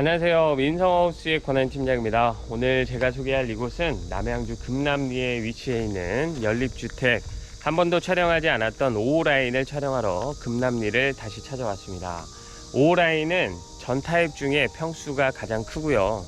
안녕하세요. 민성하우스의 권한 팀장입니다. 오늘 제가 소개할 이곳은 남양주 금남리에 위치해 있는 연립주택. 한 번도 촬영하지 않았던 5호 라인을 촬영하러 금남리를 다시 찾아왔습니다. 5호 라인은 전 타입 중에 평수가 가장 크고요.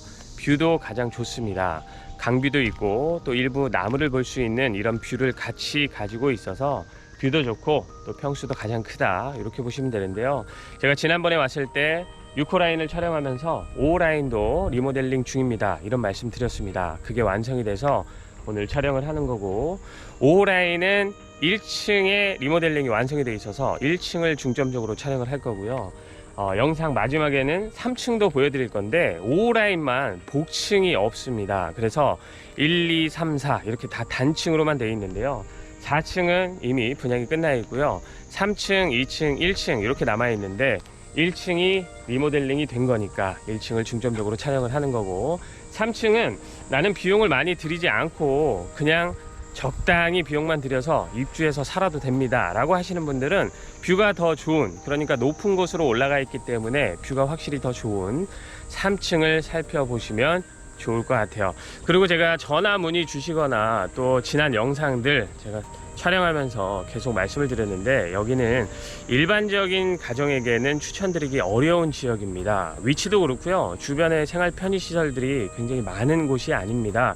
뷰도 가장 좋습니다. 강뷰도 있고 또 일부 나무를 볼 수 있는 이런 뷰를 같이 가지고 있어서 뷰도 좋고 또 평수도 가장 크다 이렇게 보시면 되는데요. 제가 지난번에 왔을 때 6호 라인을 촬영하면서 5호 라인도 리모델링 중입니다. 이런 말씀 드렸습니다. 그게 완성이 돼서 오늘 촬영을 하는 거고 5호 라인은 1층에 리모델링이 완성이 돼 있어서 1층을 중점적으로 촬영을 할 거고요. 어, 영상 마지막에는 3층도 보여드릴 건데 5호 라인만 복층이 없습니다. 그래서 1, 2, 3, 4 이렇게 다 단층으로만 돼 있는데요. 4층은 이미 분양이 끝나 있고요. 3층, 2층, 1층 이렇게 남아 있는데 1층이 리모델링이 된 거니까 1층을 중점적으로 촬영을 하는 거고 3층은 나는 비용을 많이 들이지 않고 그냥 적당히 비용만 들여서 입주해서 살아도 됩니다 라고 하시는 분들은 뷰가 더 좋은 그러니까 높은 곳으로 올라가 있기 때문에 뷰가 확실히 더 좋은 3층을 살펴보시면 좋을 것 같아요 그리고 제가 전화 문의 주시거나 또 지난 영상들 제가 촬영하면서 계속 말씀을 드렸는데 여기는 일반적인 가정에게는 추천드리기 어려운 지역입니다. 위치도 그렇고요. 주변에 생활 편의 시설들이 굉장히 많은 곳이 아닙니다.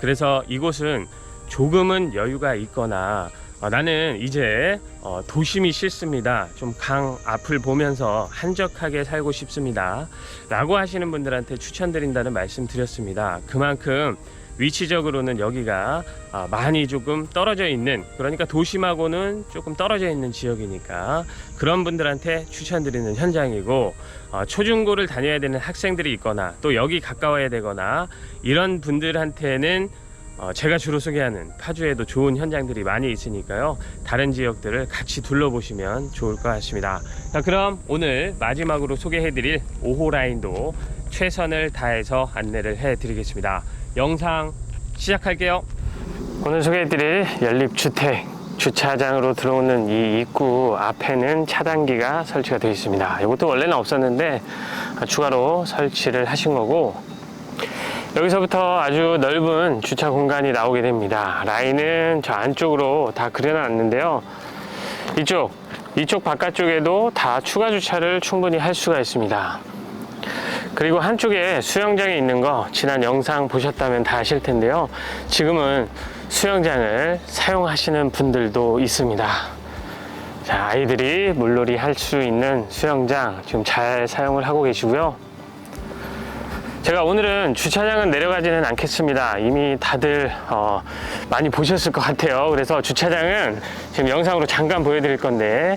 그래서 이곳은 조금은 여유가 있거나 어, 나는 이제 어, 도심이 싫습니다. 좀 강 앞을 보면서 한적하게 살고 싶습니다. 라고 하시는 분들한테 추천드린다는 말씀 드렸습니다. 그만큼 위치적으로는 여기가 아, 많이 조금 떨어져 있는 그러니까 도심하고는 조금 떨어져 있는 지역이니까 그런 분들한테 추천드리는 현장이고 어, 초중고를 다녀야 되는 학생들이 있거나 또 여기 가까워야 되거나 이런 분들한테는 어, 제가 주로 소개하는 파주에도 좋은 현장들이 많이 있으니까요. 다른 지역들을 같이 둘러보시면 좋을 것 같습니다. 자, 그럼 오늘 마지막으로 소개해드릴 5호 라인도 최선을 다해서 안내를 해드리겠습니다. 영상 시작할게요. 오늘 소개해드릴 연립주택 주차장으로 들어오는 이 입구 앞에는 차단기가 설치가 되어 있습니다. 이것도 원래는 없었는데 추가로 설치를 하신 거고 여기서부터 아주 넓은 주차 공간이 나오게 됩니다. 라인은 저 안쪽으로 다 그려놨는데요. 이쪽, 이쪽 바깥쪽에도 다 추가 주차를 충분히 할 수가 있습니다. 그리고 한쪽에 수영장이 있는 거 지난 영상 보셨다면 다 아실 텐데요. 지금은 수영장을 사용하시는 분들도 있습니다. 자, 아이들이 물놀이 할 수 있는 수영장 지금 잘 사용을 하고 계시고요. 제가 오늘은 주차장은 내려가지는 않겠습니다. 이미 다들 어, 많이 보셨을 것 같아요. 그래서 주차장은 지금 영상으로 잠깐 보여드릴 건데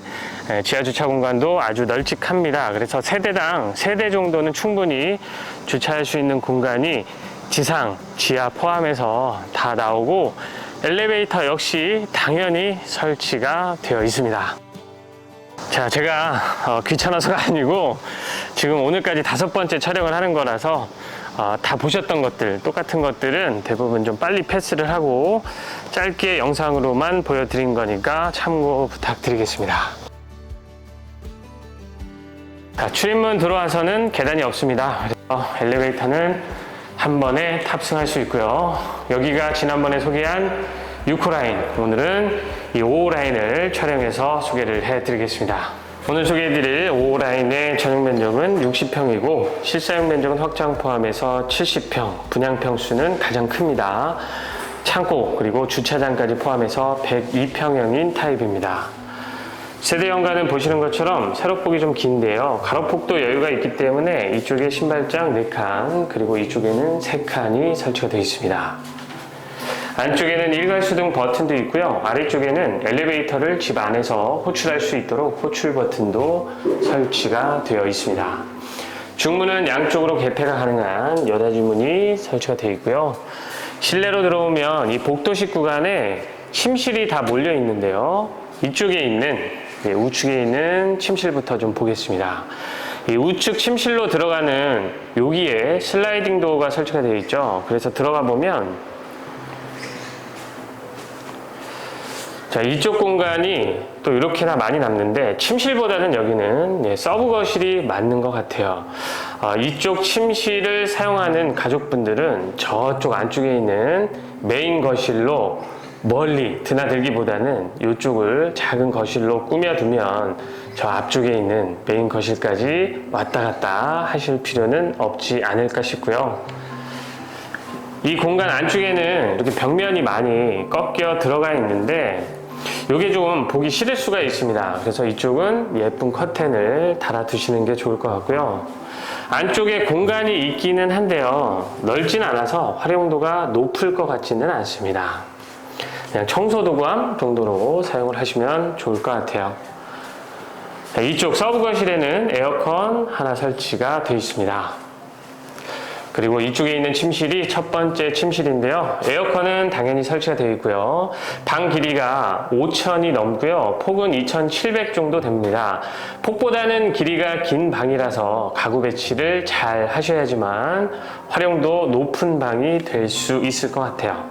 예, 지하 주차 공간도 아주 널찍합니다. 그래서 세대당 세대 정도는 충분히 주차할 수 있는 공간이 지상, 지하 포함해서 다 나오고 엘리베이터 역시 당연히 설치가 되어 있습니다. 자, 제가 어, 귀찮아서가 아니고 지금 오늘까지 다섯 번째 촬영을 하는 거라서 어, 다 보셨던 것들, 똑같은 것들은 대부분 좀 빨리 패스를 하고 짧게 영상으로만 보여드린 거니까 참고 부탁드리겠습니다. 자, 출입문 들어와서는 계단이 없습니다. 그래서 엘리베이터는 한 번에 탑승할 수 있고요. 여기가 지난번에 소개한 6호 라인, 오늘은 이 5호 라인을 촬영해서 소개를 해드리겠습니다. 오늘 소개해드릴 5호 라인의 전용 면적은 60평이고 실사용 면적은 확장 포함해서 70평, 분양 평 수는 가장 큽니다. 창고 그리고 주차장까지 포함해서 102평형인 타입입니다. 세대 연간은 보시는 것처럼 세로폭이 좀 긴데요. 가로폭도 여유가 있기 때문에 이쪽에 신발장 4칸 그리고 이쪽에는 3칸이 설치가 되어 있습니다. 안쪽에는 일괄수동 버튼도 있고요. 아래쪽에는 엘리베이터를 집 안에서 호출할 수 있도록 호출 버튼도 설치가 되어 있습니다. 중문은 양쪽으로 개폐가 가능한 여닫이 문이 설치가 되어 있고요. 실내로 들어오면 이 복도식 구간에 침실이 다 몰려 있는데요. 이쪽에 있는 예, 우측에 있는 침실부터 좀 보겠습니다. 이 우측 침실로 들어가는 여기에 슬라이딩 도어가 설치가 되어 있죠. 그래서 들어가 보면 자, 이쪽 공간이 또 이렇게나 많이 남는데 침실보다는 여기는 예, 서브 거실이 맞는 것 같아요. 어, 이쪽 침실을 사용하는 가족분들은 저쪽 안쪽에 있는 메인 거실로 멀리 드나들기보다는 이쪽을 작은 거실로 꾸며두면 저 앞쪽에 있는 메인 거실까지 왔다 갔다 하실 필요는 없지 않을까 싶고요. 이 공간 안쪽에는 이렇게 벽면이 많이 꺾여 들어가 있는데 이게 좀 보기 싫을 수가 있습니다. 그래서 이쪽은 예쁜 커튼을 달아 두시는 게 좋을 것 같고요. 안쪽에 공간이 있기는 한데요. 넓진 않아서 활용도가 높을 것 같지는 않습니다. 그냥 청소도구함 정도로 사용을 하시면 좋을 것 같아요. 자, 이쪽 서브 거실에는 에어컨 하나 설치가 되어 있습니다. 그리고 이쪽에 있는 침실이 첫 번째 침실인데요. 에어컨은 당연히 설치가 되어 있고요. 방 길이가 5천이 넘고요. 폭은 2,700 정도 됩니다. 폭보다는 길이가 긴 방이라서 가구 배치를 잘 하셔야지만 활용도 높은 방이 될 수 있을 것 같아요.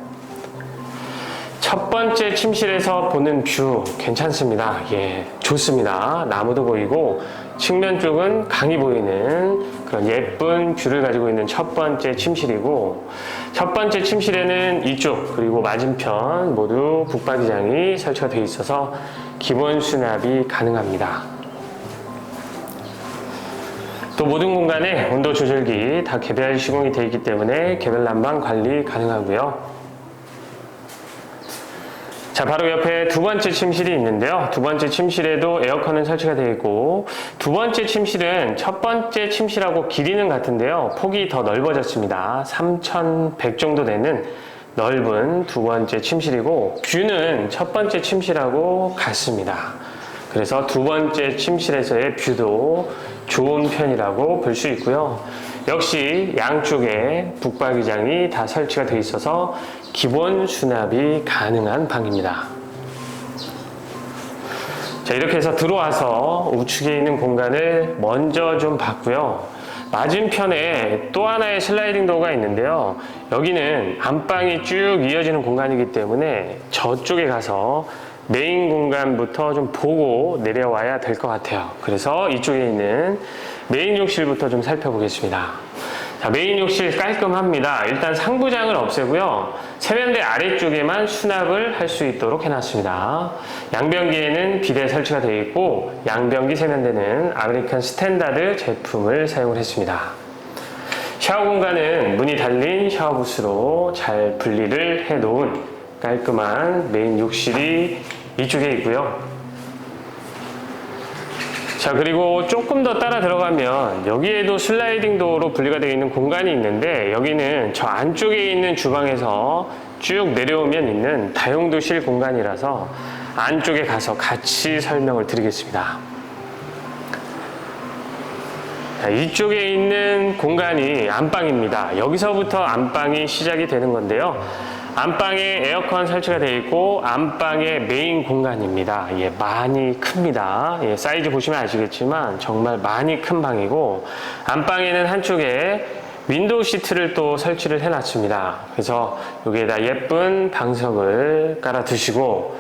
첫 번째 침실에서 보는 뷰 괜찮습니다. 예, 좋습니다. 나무도 보이고 측면 쪽은 강이 보이는 그런 예쁜 뷰를 가지고 있는 첫 번째 침실이고 첫 번째 침실에는 이쪽 그리고 맞은편 모두 북박이장이 설치가 되어 있어서 기본 수납이 가능합니다. 또 모든 공간에 온도 조절기 다 개별 시공이 되어 있기 때문에 개별 난방 관리 가능하고요. 자, 바로 옆에 두 번째 침실이 있는데요. 두 번째 침실에도 에어컨은 설치가 되어 있고, 두 번째 침실은 첫 번째 침실하고 길이는 같은데요. 폭이 더 넓어졌습니다. 3,100 정도 되는 넓은 두 번째 침실이고, 뷰는 첫 번째 침실하고 같습니다. 그래서 두 번째 침실에서의 뷰도 좋은 편이라고 볼 수 있고요. 역시 양쪽에 북박이장이 다 설치가 되어 있어서 기본 수납이 가능한 방입니다. 자, 이렇게 해서 들어와서 우측에 있는 공간을 먼저 좀 봤고요. 맞은편에 또 하나의 슬라이딩 도어가 있는데요. 여기는 안방이 쭉 이어지는 공간이기 때문에 저쪽에 가서 메인 공간부터 좀 보고 내려와야 될 것 같아요. 그래서 이쪽에 있는 메인 욕실부터 좀 살펴보겠습니다. 자, 메인 욕실 깔끔합니다. 일단 상부장을 없애고요. 세면대 아래쪽에만 수납을 할 수 있도록 해놨습니다. 양변기에는 비대 설치가 되어 있고 양변기 세면대는 아메리칸 스탠다드 제품을 사용을 했습니다. 샤워 공간은 문이 달린 샤워부스로 잘 분리를 해 놓은 깔끔한 메인 욕실이 이쪽에 있고요. 자 그리고 조금 더 따라 들어가면 여기에도 슬라이딩 도어로 분리가 되어 있는 공간이 있는데 여기는 저 안쪽에 있는 주방에서 쭉 내려오면 있는 다용도실 공간이라서 안쪽에 가서 같이 설명을 드리겠습니다. 자, 이쪽에 있는 공간이 안방입니다. 여기서부터 안방이 시작이 되는 건데요. 안방에 에어컨 설치가 되어 있고 안방의 메인 공간입니다. 예, 많이 큽니다. 예, 사이즈 보시면 아시겠지만 정말 많이 큰 방이고 안방에는 한쪽에 윈도우 시트를 또 설치를 해놨습니다. 그래서 여기에다 예쁜 방석을 깔아 두시고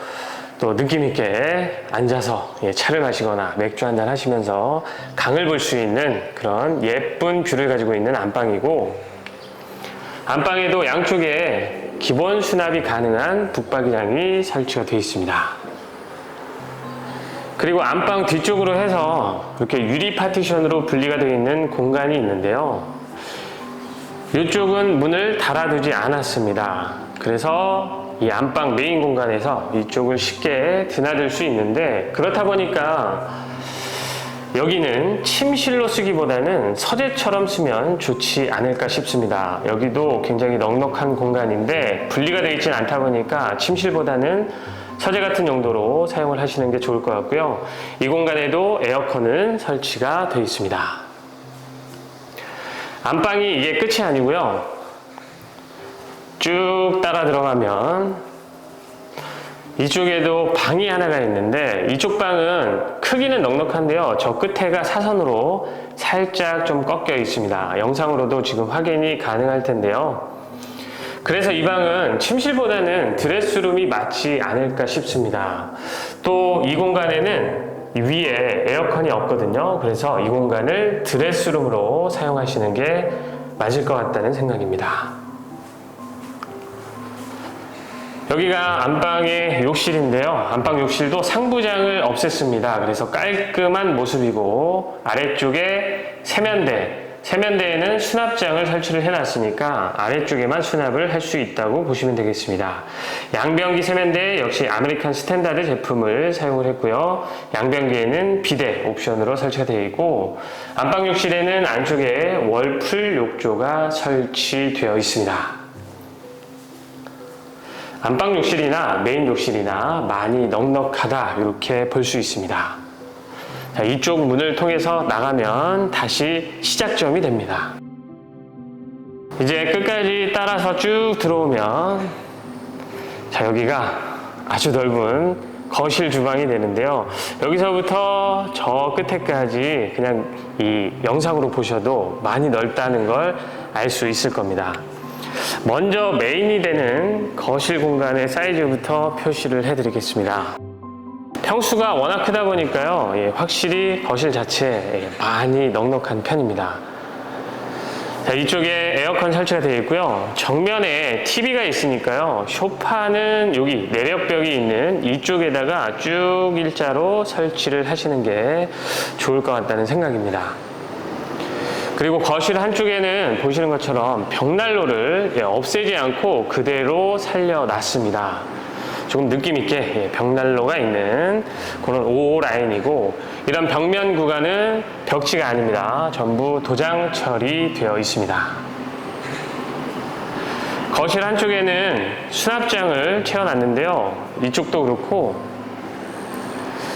또 느낌 있게 앉아서 예, 차를 마시거나 맥주 한잔 하시면서 강을 볼 수 있는 그런 예쁜 뷰를 가지고 있는 안방이고 안방에도 양쪽에 기본 수납이 가능한 북박이장이 설치가 되어 있습니다. 그리고 안방 뒤쪽으로 해서 이렇게 유리 파티션으로 분리가 되어 있는 공간이 있는데요. 이쪽은 문을 달아두지 않았습니다. 그래서 이 안방 메인 공간에서 이쪽을 쉽게 드나들 수 있는데 그렇다 보니까 여기는 침실로 쓰기보다는 서재처럼 쓰면 좋지 않을까 싶습니다. 여기도 굉장히 넉넉한 공간인데 분리가 되어 있지는 않다 보니까 침실보다는 서재 같은 용도로 사용을 하시는 게 좋을 것 같고요. 이 공간에도 에어컨은 설치가 되어 있습니다. 안방이 이게 끝이 아니고요. 쭉 따라 들어가면 이쪽에도 방이 하나가 있는데 이쪽 방은 크기는 넉넉한데요. 저 끝에가 사선으로 살짝 좀 꺾여 있습니다. 영상으로도 지금 확인이 가능할 텐데요. 그래서 이 방은 침실보다는 드레스룸이 맞지 않을까 싶습니다. 또 이 공간에는 이 위에 에어컨이 없거든요. 그래서 이 공간을 드레스룸으로 사용하시는 게 맞을 것 같다는 생각입니다. 여기가 안방의 욕실인데요. 안방 욕실도 상부장을 없앴습니다. 그래서 깔끔한 모습이고 아래쪽에 세면대, 세면대에는 수납장을 설치를 해놨으니까 아래쪽에만 수납을 할 수 있다고 보시면 되겠습니다. 양변기 세면대 역시 아메리칸 스탠다드 제품을 사용을 했고요. 양변기에는 비대 옵션으로 설치가 되어 있고 안방 욕실에는 안쪽에 월풀 욕조가 설치되어 있습니다. 안방 욕실이나 메인 욕실이나 많이 넉넉하다 이렇게 볼 수 있습니다. 자, 이쪽 문을 통해서 나가면 다시 시작점이 됩니다. 이제 끝까지 따라서 쭉 들어오면 자 여기가 아주 넓은 거실 주방이 되는데요. 여기서부터 저 끝에까지 그냥 이 영상으로 보셔도 많이 넓다는 걸 알 수 있을 겁니다. 먼저 메인이 되는 거실 공간의 사이즈부터 표시를 해드리겠습니다. 평수가 워낙 크다 보니까요, 예, 확실히 거실 자체에 예, 많이 넉넉한 편입니다. 자, 이쪽에 에어컨 설치가 되어 있고요. 정면에 TV가 있으니까요. 소파는 여기 내력벽이 있는 이쪽에다가 쭉 일자로 설치를 하시는 게 좋을 것 같다는 생각입니다. 그리고 거실 한쪽에는 보시는 것처럼 벽난로를 예, 없애지 않고 그대로 살려놨습니다. 조금 느낌 있게 예, 벽난로가 있는 그런 5호 라인이고 이런 벽면 구간은 벽지가 아닙니다. 전부 도장 처리되어 있습니다. 거실 한쪽에는 수납장을 채워놨는데요. 이쪽도 그렇고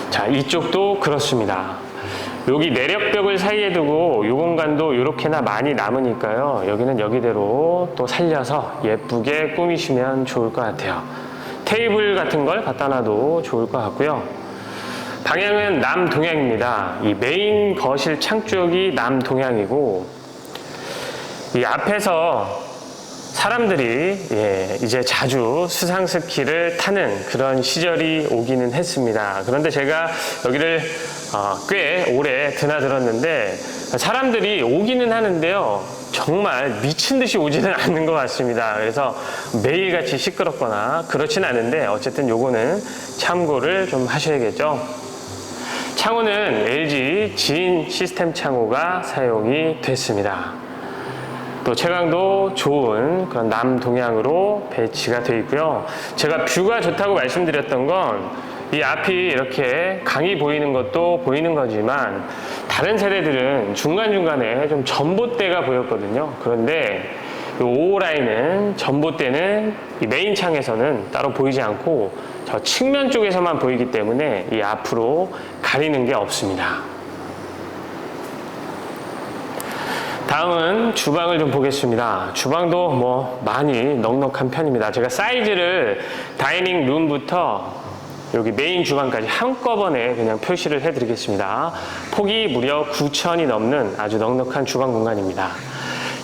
자 이쪽도 그렇습니다. 여기 내력벽을 사이에 두고 이 공간도 이렇게나 많이 남으니까요. 여기는 여기대로 또 살려서 예쁘게 꾸미시면 좋을 것 같아요. 테이블 같은 걸 갖다 놔도 좋을 것 같고요. 방향은 남동향입니다. 이 메인 거실 창 쪽이 남동향이고 이 앞에서 사람들이 예, 이제 자주 수상 스키를 타는 그런 시절이 오기는 했습니다. 그런데 제가 여기를 어, 꽤 오래 드나들었는데 사람들이 오기는 하는데요. 정말 미친 듯이 오지는 않는 것 같습니다. 그래서 매일같이 시끄럽거나 그렇진 않은데 어쨌든 요거는 참고를 좀 하셔야겠죠. 창호는 LG 진 시스템 창호가 사용이 됐습니다. 또 채광도 좋은 그런 남동향으로 배치가 되어 있고요. 제가 뷰가 좋다고 말씀드렸던 건 이 앞이 이렇게 강이 보이는 것도 보이는 거지만 다른 세대들은 중간중간에 좀 전봇대가 보였거든요. 그런데 이 5호 라인은 전봇대는 이 메인 창에서는 따로 보이지 않고 저 측면 쪽에서만 보이기 때문에 이 앞으로 가리는 게 없습니다. 다음은 주방을 좀 보겠습니다. 주방도 뭐 많이 넉넉한 편입니다. 제가 사이즈를 다이닝 룸부터 여기 메인 주방까지 한꺼번에 그냥 표시를 해드리겠습니다. 폭이 무려 9천이 넘는 아주 넉넉한 주방 공간입니다.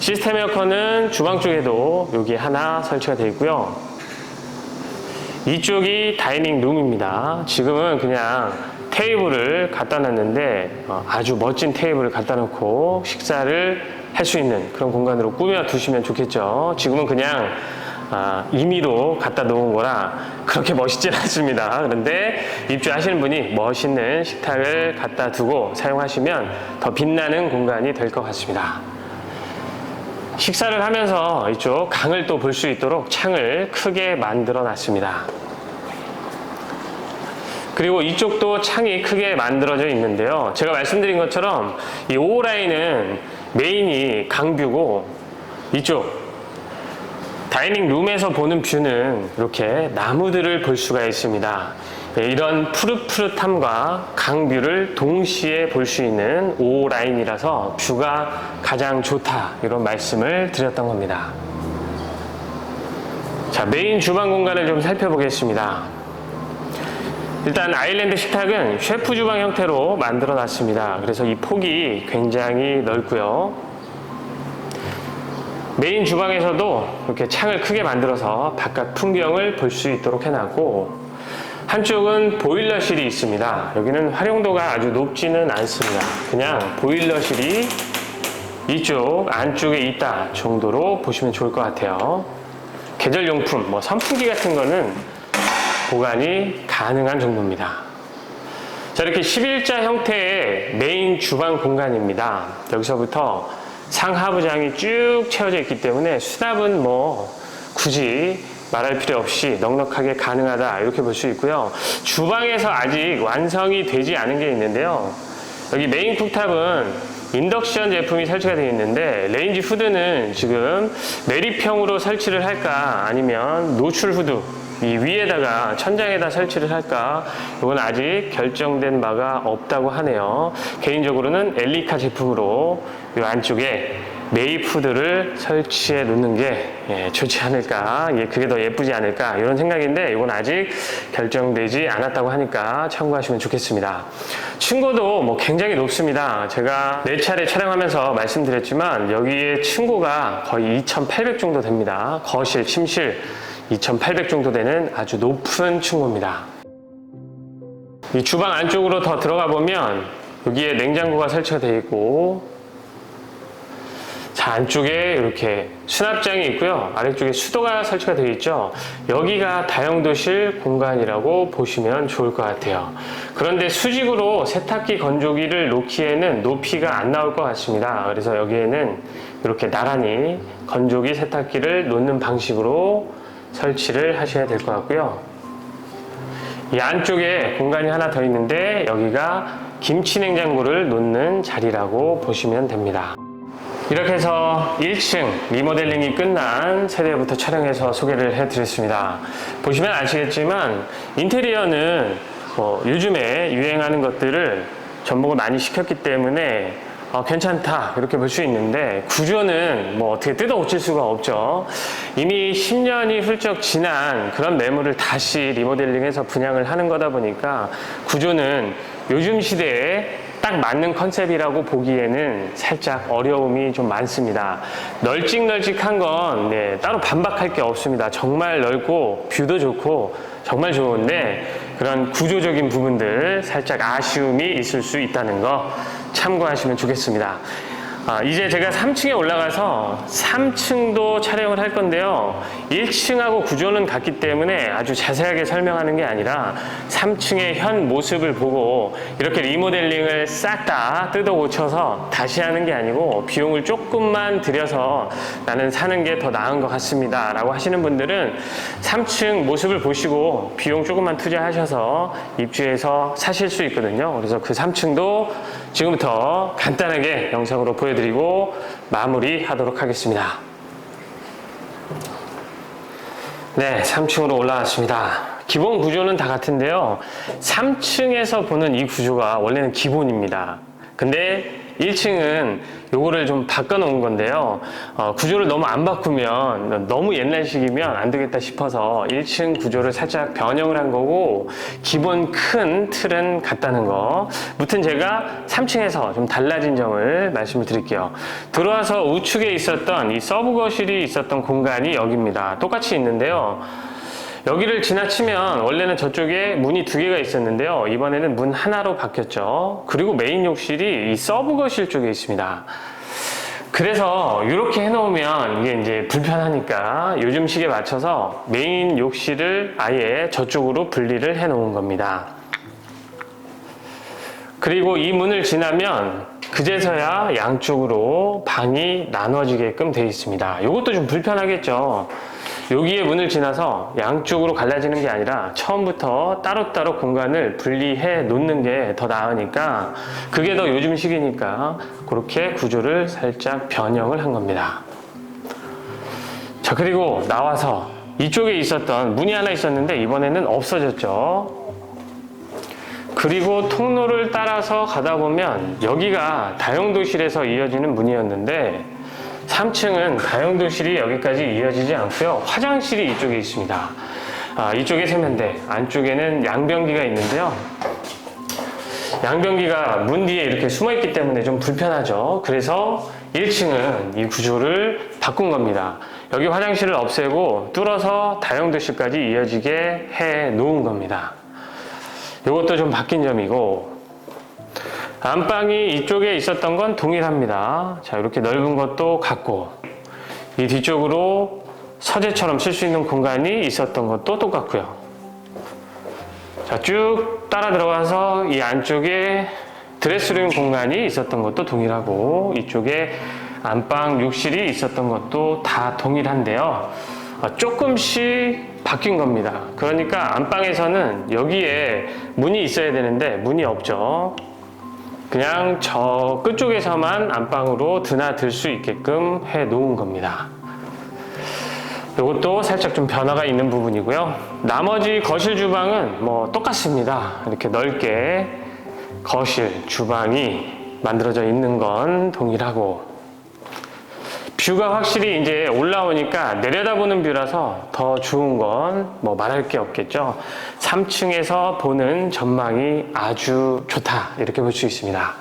시스템 에어컨은 주방 쪽에도 여기 하나 설치가 되어 있고요. 이쪽이 다이닝 룸입니다. 지금은 그냥 테이블을 갖다 놨는데 어, 아주 멋진 테이블을 갖다 놓고 식사를 할 수 있는 그런 공간으로 꾸며 두시면 좋겠죠. 지금은 그냥 아, 임의로 갖다 놓은 거라 그렇게 멋있진 않습니다. 그런데 입주하시는 분이 멋있는 식탁을 갖다 두고 사용하시면 더 빛나는 공간이 될 것 같습니다. 식사를 하면서 이쪽 강을 또 볼 수 있도록 창을 크게 만들어 놨습니다. 그리고 이쪽도 창이 크게 만들어져 있는데요. 제가 말씀드린 것처럼 이 5호 라인은 메인이 강뷰고 이쪽 다이닝 룸에서 보는 뷰는 이렇게 나무들을 볼 수가 있습니다. 네, 이런 푸릇푸릇함과 강뷰를 동시에 볼 수 있는 5호 라인이라서 뷰가 가장 좋다 이런 말씀을 드렸던 겁니다. 자 메인 주방 공간을 좀 살펴보겠습니다. 일단 아일랜드 식탁은 셰프 주방 형태로 만들어 놨습니다. 그래서 이 폭이 굉장히 넓고요. 메인 주방에서도 이렇게 창을 크게 만들어서 바깥 풍경을 볼 수 있도록 해놨고 한쪽은 보일러실이 있습니다. 여기는 활용도가 아주 높지는 않습니다. 그냥 보일러실이 이쪽 안쪽에 있다 정도로 보시면 좋을 것 같아요. 계절용품, 뭐 선풍기 같은 거는 보관이 가능한 정도입니다. 자, 이렇게 11자 형태의 메인 주방 공간입니다. 여기서부터 상하부장이 쭉 채워져 있기 때문에 수납은 뭐 굳이 말할 필요 없이 넉넉하게 가능하다 이렇게 볼 수 있고요. 주방에서 아직 완성이 되지 않은 게 있는데요. 여기 메인 쿡탑은 인덕션 제품이 설치가 되어 있는데 레인지 후드는 지금 내리평으로 설치를 할까 아니면 노출 후드 이 위에다가 천장에다 설치를 할까? 이건 아직 결정된 바가 없다고 하네요. 개인적으로는 엘리카 제품으로 이 안쪽에 메이푸드를 설치해 놓는 게 예, 좋지 않을까? 예, 그게 더 예쁘지 않을까? 이런 생각인데 이건 아직 결정되지 않았다고 하니까 참고하시면 좋겠습니다. 층고도 뭐 굉장히 높습니다. 제가 네 차례 촬영하면서 말씀드렸지만 여기에 층고가 거의 2800 정도 됩니다. 거실, 침실 2800 정도 되는 아주 높은 층고입니다 이 주방 안쪽으로 더 들어가 보면 여기에 냉장고가 설치가 되어 있고 자, 안쪽에 이렇게 수납장이 있고요. 아래쪽에 수도가 설치가 되어 있죠. 여기가 다용도실 공간이라고 보시면 좋을 것 같아요. 그런데 수직으로 세탁기 건조기를 놓기에는 높이가 안 나올 것 같습니다. 그래서 여기에는 이렇게 나란히 건조기 세탁기를 놓는 방식으로 설치를 하셔야 될 것 같고요. 이 안쪽에 공간이 하나 더 있는데 여기가 김치 냉장고를 놓는 자리라고 보시면 됩니다. 이렇게 해서 1층 리모델링이 끝난 세대부터 촬영해서 소개를 해드렸습니다. 보시면 아시겠지만 인테리어는 뭐 요즘에 유행하는 것들을 접목을 많이 시켰기 때문에 어, 괜찮다 이렇게 볼 수 있는데 구조는 뭐 어떻게 뜯어 고칠 수가 없죠. 이미 10년이 훌쩍 지난 그런 매물을 다시 리모델링해서 분양을 하는 거다 보니까 구조는 요즘 시대에 딱 맞는 컨셉이라고 보기에는 살짝 어려움이 좀 많습니다. 널찍널찍한 건 네, 따로 반박할 게 없습니다. 정말 넓고 뷰도 좋고 정말 좋은데 그런 구조적인 부분들 살짝 아쉬움이 있을 수 있다는 거 참고하시면 좋겠습니다. 아, 이제 제가 3층에 올라가서 3층도 촬영을 할 건데요. 1층하고 구조는 같기 때문에 아주 자세하게 설명하는 게 아니라 3층의 현 모습을 보고 이렇게 리모델링을 싹 다 뜯어 고쳐서 다시 하는 게 아니고 비용을 조금만 들여서 나는 사는 게 더 나은 것 같습니다. 라고 하시는 분들은 3층 모습을 보시고 비용 조금만 투자하셔서 입주해서 사실 수 있거든요. 그래서 그 3층도 지금부터 간단하게 영상으로 보여드리고 마무리 하도록 하겠습니다. 네, 3층으로 올라왔습니다. 기본 구조는 다 같은데요. 3층에서 보는 이 구조가 원래는 기본입니다. 근데 1층은 요거를 좀 바꿔놓은 건데요. 어, 구조를 너무 안 바꾸면 너무 옛날식이면 안 되겠다 싶어서 1층 구조를 살짝 변형을 한 거고 기본 큰 틀은 같다는 거. 무튼 제가 3층에서 좀 달라진 점을 말씀을 드릴게요. 들어와서 우측에 있었던 이 서브 거실이 있었던 공간이 여기입니다. 똑같이 있는데요. 여기를 지나치면 원래는 저쪽에 문이 두 개가 있었는데요. 이번에는 문 하나로 바뀌었죠. 그리고 메인 욕실이 이 서브 거실 쪽에 있습니다. 그래서 이렇게 해놓으면 이게 이제 불편하니까 요즘 식에 맞춰서 메인 욕실을 아예 저쪽으로 분리를 해놓은 겁니다. 그리고 이 문을 지나면 그제서야 양쪽으로 방이 나눠지게끔 되어 있습니다. 이것도 좀 불편하겠죠. 여기에 문을 지나서 양쪽으로 갈라지는 게 아니라 처음부터 따로따로 공간을 분리해 놓는 게 더 나으니까 그게 더 요즘 시기니까 그렇게 구조를 살짝 변형을 한 겁니다. 자, 그리고 나와서 이쪽에 있었던 문이 하나 있었는데 이번에는 없어졌죠. 그리고 통로를 따라서 가다 보면 여기가 다용도실에서 이어지는 문이었는데 3층은 다용도실이 여기까지 이어지지 않고요. 화장실이 이쪽에 있습니다. 아, 이쪽에 세면대, 안쪽에는 양변기가 있는데요. 양변기가 문 뒤에 이렇게 숨어 있기 때문에 좀 불편하죠. 그래서 1층은 이 구조를 바꾼 겁니다. 여기 화장실을 없애고 뚫어서 다용도실까지 이어지게 해 놓은 겁니다. 이것도 좀 바뀐 점이고 안방이 이쪽에 있었던 건 동일합니다. 자, 이렇게 넓은 것도 같고 이 뒤쪽으로 서재처럼 쓸 수 있는 공간이 있었던 것도 똑같고요. 자, 쭉 따라 들어가서 이 안쪽에 드레스룸 공간이 있었던 것도 동일하고 이쪽에 안방 욕실이 있었던 것도 다 동일한데요. 아, 조금씩 바뀐 겁니다. 그러니까 안방에서는 여기에 문이 있어야 되는데 문이 없죠. 그냥 저 끝쪽에서만 안방으로 드나들 수 있게끔 해 놓은 겁니다. 이것도 살짝 좀 변화가 있는 부분이고요. 나머지 거실 주방은 뭐 똑같습니다. 이렇게 넓게 거실, 주방이 만들어져 있는 건 동일하고 뷰가 확실히 이제 올라오니까 내려다보는 뷰라서 더 좋은 건 뭐 말할 게 없겠죠. 3층에서 보는 전망이 아주 좋다. 이렇게 볼 수 있습니다.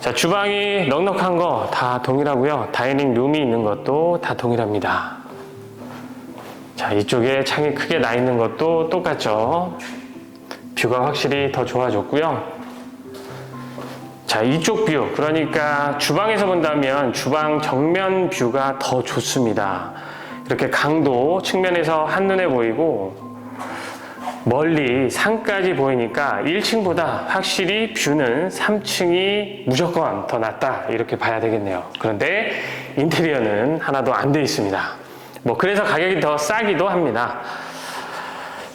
자, 주방이 넉넉한 거 다 동일하고요. 다이닝 룸이 있는 것도 다 동일합니다. 자, 이쪽에 창이 크게 나 있는 것도 똑같죠. 뷰가 확실히 더 좋아졌고요. 자, 이쪽 뷰. 그러니까 주방에서 본다면 주방 정면 뷰가 더 좋습니다. 이렇게 강도 측면에서 한눈에 보이고 멀리 산까지 보이니까 1층보다 확실히 뷰는 3층이 무조건 더 낫다. 이렇게 봐야 되겠네요. 그런데 인테리어는 하나도 안 돼 있습니다. 뭐 그래서 가격이 더 싸기도 합니다.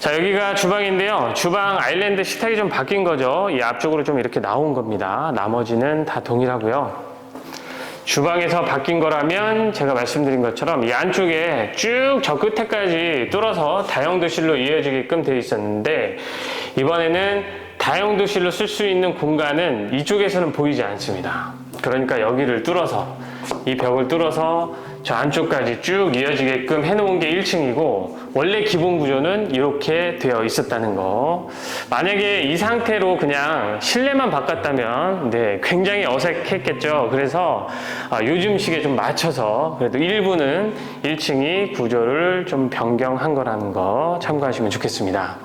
자, 여기가 주방인데요. 주방 아일랜드 식탁이 좀 바뀐 거죠. 이 앞쪽으로 좀 이렇게 나온 겁니다. 나머지는 다 동일하고요. 주방에서 바뀐 거라면 제가 말씀드린 것처럼 이 안쪽에 쭉 저 끝에까지 뚫어서 다용도실로 이어지게끔 되어 있었는데 이번에는 다용도실로 쓸 수 있는 공간은 이쪽에서는 보이지 않습니다. 그러니까 여기를 뚫어서 이 벽을 뚫어서 저 안쪽까지 쭉 이어지게끔 해놓은 게 1층이고 원래 기본 구조는 이렇게 되어 있었다는 거. 만약에 이 상태로 그냥 실내만 바꿨다면 네 굉장히 어색했겠죠. 그래서 아, 요즘 식에 좀 맞춰서 그래도 일부는 1층이 구조를 좀 변경한 거라는 거 참고하시면 좋겠습니다.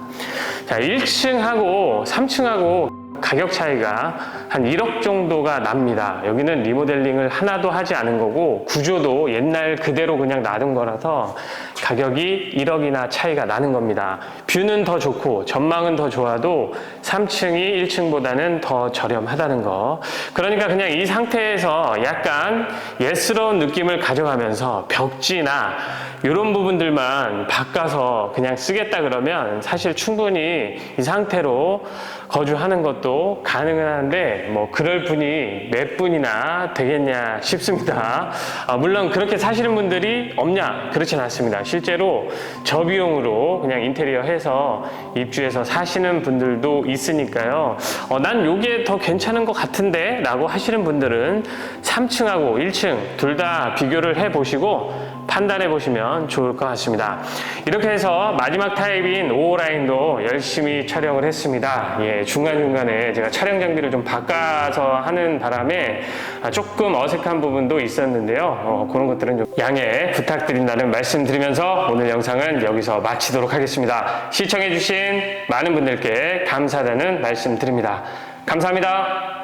자, 1층하고 3층하고 가격 차이가 한 1억 정도가 납니다. 여기는 리모델링을 하나도 하지 않은 거고 구조도 옛날 그대로 그냥 놔둔 거라서 가격이 1억이나 차이가 나는 겁니다. 뷰는 더 좋고 전망은 더 좋아도 3층이 1층보다는 더 저렴하다는 거. 그러니까 그냥 이 상태에서 약간 예스러운 느낌을 가져가면서 벽지나 이런 부분들만 바꿔서 그냥 쓰겠다 그러면 사실 충분히 이 상태로 거주하는 것도 가능은 한데 뭐 그럴 분이 몇 분이나 되겠냐 싶습니다. 아, 물론 그렇게 사시는 분들이 없냐 그렇진 않습니다. 실제로 저비용으로 그냥 인테리어 해서 입주해서 사시는 분들도 있으니까요. 어, 난 요게 더 괜찮은 것 같은데 라고 하시는 분들은 3층하고 1층 둘 다 비교를 해 보시고 판단해 보시면 좋을 것 같습니다. 이렇게 해서 마지막 타입인 5호 라인도 열심히 촬영을 했습니다. 예, 중간중간에 제가 촬영 장비를 좀 바꿔서 하는 바람에 아, 조금 어색한 부분도 있었는데요. 어, 그런 것들은 좀 양해 부탁드린다는 말씀 드리면서 오늘 영상은 여기서 마치도록 하겠습니다. 시청해주신 많은 분들께 감사하다는 말씀 드립니다. 감사합니다.